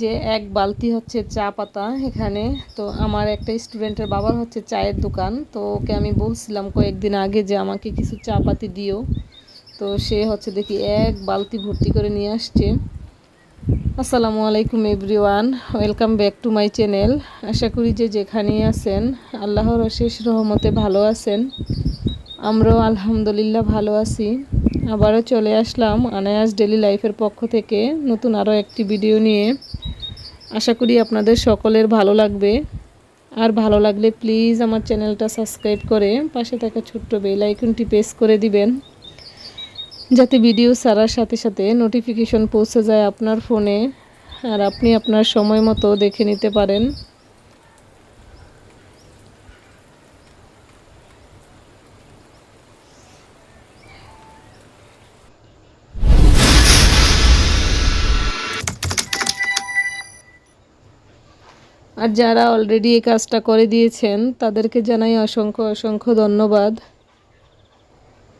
যে এক বালতি হচ্ছে চা পাতা এখানে। তো আমার একটা স্টুডেন্টের বাবার হচ্ছে চায়ের দোকান। তো ওকে আমি বলছিলাম কয়েকদিন আগে যে আমাকে কিছু চা পাতি দিও। তো সে হচ্ছে দেখি এক বালতি ভর্তি করে নিয়ে আসছে। আসসালামু আলাইকুম everyone, welcome back to my channel. আশা করি যে যেখানেই আছেন, আল্লাহর অশেষ রহমতে ভালো আছেন। আমরাও আলহামদুলিল্লাহ ভালো আছি। আবারও চলে আসলাম আনায়াস ডেলি লাইফের পক্ষ থেকে নতুন আরও একটি ভিডিও নিয়ে। আশা করি আপনাদের সকলের ভালো লাগবে। আর ভালো লাগলে প্লিজ আমার চ্যানেলটা সাবস্ক্রাইব করে পাশে থাকা ছোট্ট বেল আইকনটি প্রেস করে দিবেন। যাতে ভিডিও সারার সাথে সাথে নোটিফিকেশন পৌঁছে যায় আপনার ফোনে আর আপনি আপনার সময় মতো দেখে নিতে পারেন। আর যারা অলরেডি এই কাজটা করে দিয়েছেন, তাদেরকে জানাই অসংখ্য অসংখ্য ধন্যবাদ।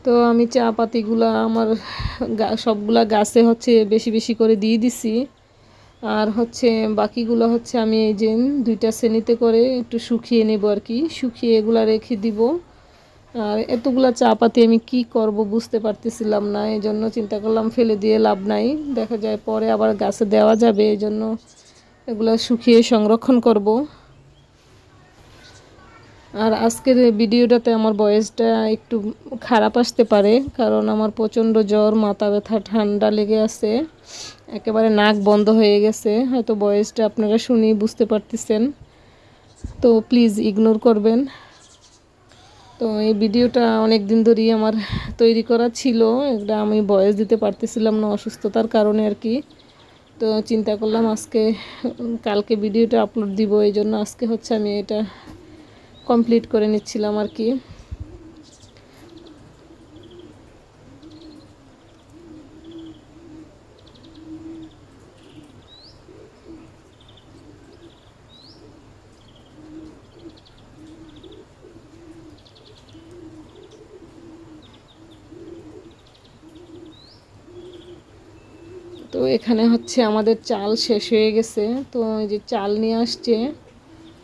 তো আমি চা পাতিগুলা আমার সবগুলা গাছে হচ্ছে বেশি বেশি করে দিয়ে দিছি। আর হচ্ছে বাকিগুলো হচ্ছে আমি এই যে দুইটা শ্রেণীতে করে একটু শুকিয়ে নেব আর কি। শুকিয়ে এগুলা রেখে দিব। আর এতগুলা চা পাতি আমি কি করব বুঝতে পারতেছিলাম না এই জন্য চিন্তা করলাম ফেলে দিয়ে লাভ নাই। দেখা যায় পরে আবার গাছে দেওয়া যাবে এই জন্য এগুলো শুকিয়ে সংরক্ষণ করব। আর আজকের ভিডিওটাতে আমার বয়সটা একটু খারাপ আসতে পারে, কারণ আমার প্রচণ্ড জ্বর, মাথা ব্যথা, ঠান্ডা লেগে আছে, একেবারে নাক বন্ধ হয়ে গেছে। হয়তো বয়সটা আপনারা শুনি বুঝতে পারতেছেন। তো প্লিজ ইগনোর করবেন। তো এই ভিডিওটা অনেক দিন ধরেই আমার তৈরি করা ছিল। এটা আমি বয়স দিতে পারতেছিলাম না অসুস্থতার কারণে আর কি। তো চিন্তা করলাম আজকে, কালকে ভিডিওটা আপলোড দিব, এই জন্য আজকে হচ্ছে আমি এটা কমপ্লিট করে নিচ্ছিলাম আর কি। তো এখানে হচ্ছে আমাদের চাল শেষ হয়ে গেছে। তো এই যে চাল নিয়ে আসছে,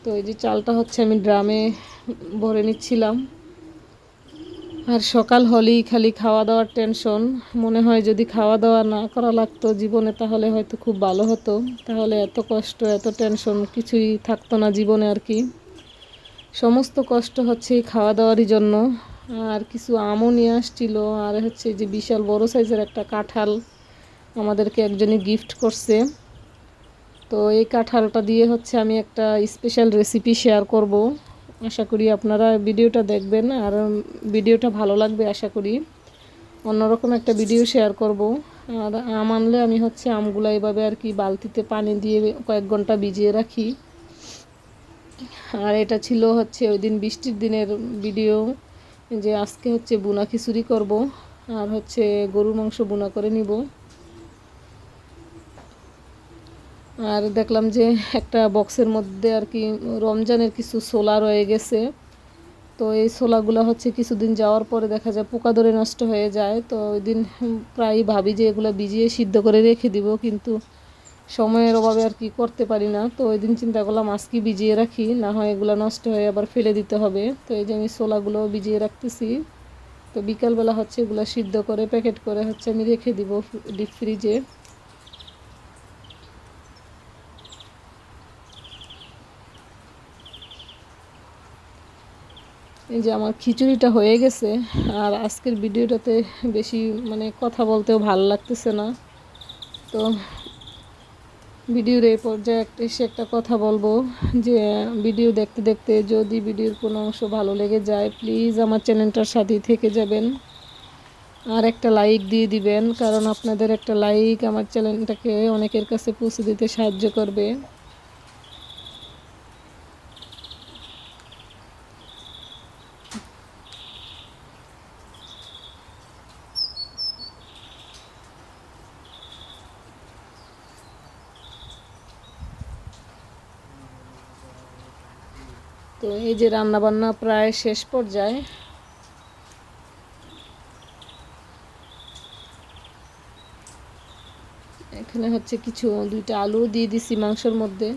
তো এই যে চালটা হচ্ছে আমি ড্রামে ভরে নিচ্ছিলাম। আর সকাল হলেই খালি খাওয়া দাওয়ার টেনশন। মনে হয় যদি খাওয়া দাওয়া না করা লাগতো জীবনে, তাহলে হয়তো খুব ভালো হতো। তাহলে এত কষ্ট, এত টেনশন, কিছুই থাকতো না জীবনে আর কি। সমস্ত কষ্ট হচ্ছে খাওয়া দাওয়ারই জন্য। আর কিছু আমও নিয়ে আসছিল, আর হচ্ছে যে বিশাল বড় সাইজের একটা কাঁঠাল। আমাদেরকে একজনই গিফট করছে। তো এই কাঁঠালটা দিয়ে হচ্ছে আমি একটা স্পেশাল রেসিপি শেয়ার করব। আশা করি আপনারা ভিডিওটা দেখবেন আর ভিডিওটা ভালো লাগবে আশা করি। অন্যরকম একটা ভিডিও শেয়ার করব। আর আম আনলে আমি হচ্ছে আমগুলো এভাবে আর কি বালতিতে পানি দিয়ে কয়েক ঘণ্টা ভিজিয়ে রাখি। আর এটা ছিল হচ্ছে ওই দিন বৃষ্টির দিনের ভিডিও যে আজকে হচ্ছে বুনা খিচুড়ি করব। আর হচ্ছে গরুর মাংস বুনা করে নিব। আর দেখলাম যে একটা বক্সের মধ্যে আর কি রমজানের কিছু সোলা রয়ে গেছে। তো এই ছোলাগুলো হচ্ছে কিছুদিন যাওয়ার পরে দেখা যায় পোকা ধরে নষ্ট হয়ে যায়। তো ওই দিন প্রায় ভাবি যে এগুলো ভিজিয়ে সিদ্ধ করে রেখে দিব, কিন্তু সময়ের অভাবে আর কি করতে পারি না। তো ওই দিন চিন্তা করলাম আজকে ভিজিয়ে রাখি, না হয় এগুলো নষ্ট হয়ে আবার ফেলে দিতে হবে। তো এই যে আমি ছোলাগুলো ভিজিয়ে রাখতেছি, তো বিকালবেলা হচ্ছে এগুলো সিদ্ধ করে, প্যাকেট করে হচ্ছে আমি রেখে দিব ডিপ ফ্রিজে। এই যে আমার খিচুড়িটা হয়ে গেছে, আর আজকের ভিডিওটাতে বেশি মানে কথা বলতেও ভালো লাগতেছে না। তো ভিডিওর এই পর্যায়ে একটা এসে একটা কথা বলব, যে ভিডিও দেখতে দেখতে যদি ভিডিওর কোনো অংশ ভালো লেগে যায় প্লিজ আমার চ্যানেলটার সাথেই থেকে যাবেন। আর একটা লাইক দিয়ে দিবেন, কারণ আপনাদের একটা লাইক আমার চ্যানেলটাকে অনেকের কাছে পৌঁছে দিতে সাহায্য করবে। তো এই যে রান্না বান্না প্রায় শেষ পর্যায়ে। এখানে এখানে হচ্ছে কিছু, দুইটা আলু দিয়ে দিছি মাংসের মধ্যে।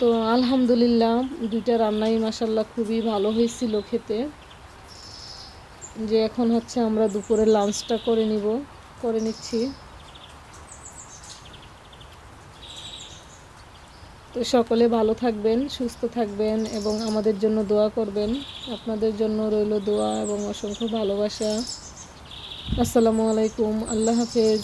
তো আলহামদুলিল্লাহ, দুইটা রান্নাই মাসাল্লাহ খুবই ভালো হয়েছিল খেতে। যে এখন হচ্ছে আমরা দুপুরে লাঞ্চটা করে নিব, করে নিচ্ছি। সকলে ভালো থাকবেন, সুস্থ থাকবেন এবং আমাদের জন্য দোয়া করবেন। আপনাদের জন্য রইল দোয়া এবং অসংখ্য ভালোবাসা। আসসালামু আলাইকুম, আল্লাহ হাফেজ।